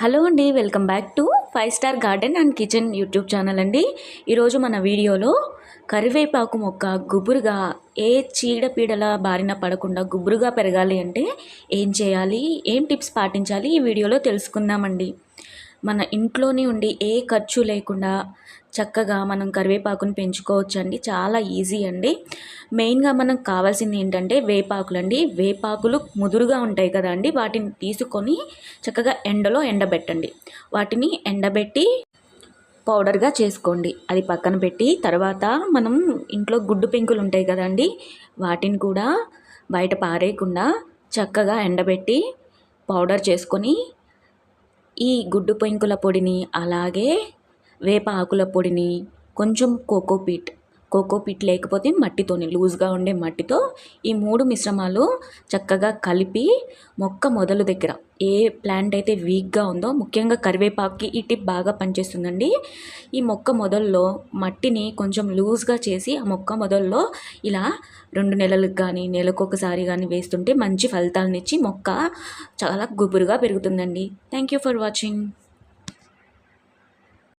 Hello అండి welcome back to five star garden and kitchen YouTube channel అండి. ఈరోజు మన వీడియోలో కరివేపాకు మొక్క గుబురుగా ఏ చీడపీడల బారిన పడకుండా గుబురుగా పెరగాలి అంటే ఏం చేయాలి? ఏం టిప్స్ పాటించాలి? ఈ వీడియోలో తెలుసుకుందామండి. మన ఇంట్లోనే ఉండి ఏ ఖర్చు లేకుండా చక్కగా మనం కరివేపాకుని పెంచుకోవచ్చు అండి చాలా ఈజీ అండి. మెయిన్గా మనకు కావాల్సింది ఏంటంటే వేపాకులు అండి. వేపాకులు ముదురుగా ఉంటాయి కదా అండి. వాటిని తీసుకొని చక్కగా ఎండలో ఎండబెట్టండి. వాటిని ఎండబెట్టి పౌడర్గా చేసుకోండి. అది పక్కన పెట్టి తర్వాత మనం ఇంట్లో గుడ్డు పెంకులు ఉంటాయి కదండి వాటిని కూడా బయట పారేయకుండా చక్కగా ఎండబెట్టి పౌడర్ చేసుకొని ఈ గుడ్డు పెంకుల పొడిని అలాగే వేప ఆకుల పొడిని కొంచెం కోకోపీట్ కోకోపీట్ లేకపోతే మట్టితోని లూజ్గా ఉండే మట్టితో ఈ మూడు మిశ్రమాలు చక్కగా కలిపి మొక్క మొదలు దగ్గర ఏ ప్లాంట్ అయితే వీక్గా ఉందో ముఖ్యంగా కరివేపాకుకి ఈ టిప్ బాగా పనిచేస్తుందండి. ఈ మొక్క మొదల్లో మట్టిని కొంచెం లూజ్గా చేసి ఆ మొక్క మొదల్లో ఇలా రెండు నెలలకు కానీ నెలకు ఒకసారి కానీ వేస్తుంటే మంచి ఫలితాలను ఇచ్చి మొక్క చాలా గుబురుగా పెరుగుతుందండి. Thank you for watching.